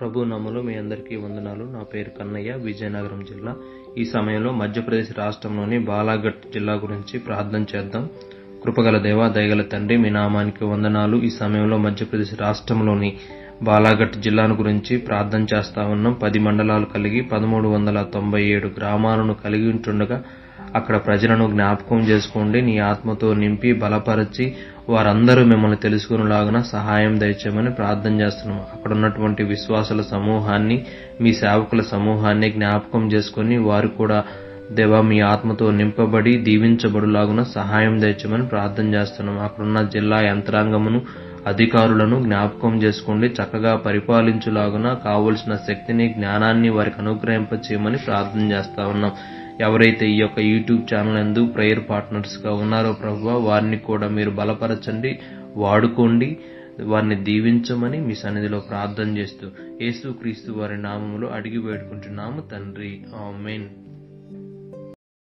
ప్రభు నమ్ములు మీ అందరికీ వందనాలు. నా పేరు కన్నయ్య విజయనగరం జిల్లా. ఈ సమయంలో మధ్యప్రదేశ్ రాష్ట్రంలోని బాలాఘట్ జిల్లా గురించి ప్రార్థన చేద్దాం. కృపగల దేవ దయగల తండ్రి మీ నామానికి వందనాలు. ఈ సమయంలో మధ్యప్రదేశ్ రాష్ట్రంలోని బాలాఘట్ జిల్లాను గురించి ప్రార్థన చేస్తా ఉన్నాం. పది మండలాలు కలిగి పదమూడు వందల తొంభై ఏడు గ్రామాలను కలిగి ఉంటుండగా అక్కడ ప్రజలను జ్ఞాపకం చేసుకోండి నీ ఆత్మతో నింపి బలపరచి వారందరూ మిమ్మల్ని తెలుసుకునేలాగున సహాయం దయచేయమని ప్రార్థన చేస్తున్నాం. అక్కడ ఉన్నటువంటి విశ్వాసుల సమూహాన్ని మీ సేవకుల సమూహాన్ని జ్ఞాపకం చేసుకొని వారు కూడా దేవా మీ ఆత్మతో నింపబడి దీవించబడులాగున సహాయం దయచేయమని ప్రార్థన చేస్తున్నాం. అక్కడున్న జిల్లా యంత్రాంగమును అధికారులను జ్ఞాపకం చేసుకోండి చక్కగా పరిపాలించులాగున కావలసిన శక్తిని జ్ఞానాన్ని వారికి అనుగ్రహింపచేయమని ప్రార్థన చేస్తా ఉన్నాం. ఎవరైతే ఈ యొక్క యూట్యూబ్ ఛానల్ ఎందు ప్రేయర్ పార్ట్నర్స్గా ఉన్నారో ప్రభు వారిని కూడా మీరు బలపరచండి వాడుకోండి వారిని దీవించమని మీ సన్నిధిలో ప్రార్థన చేస్తూ యేసు క్రీస్తు వారి నామములో అడిగి వేడుకుంటున్నాము తండ్రి. ఆమెన్.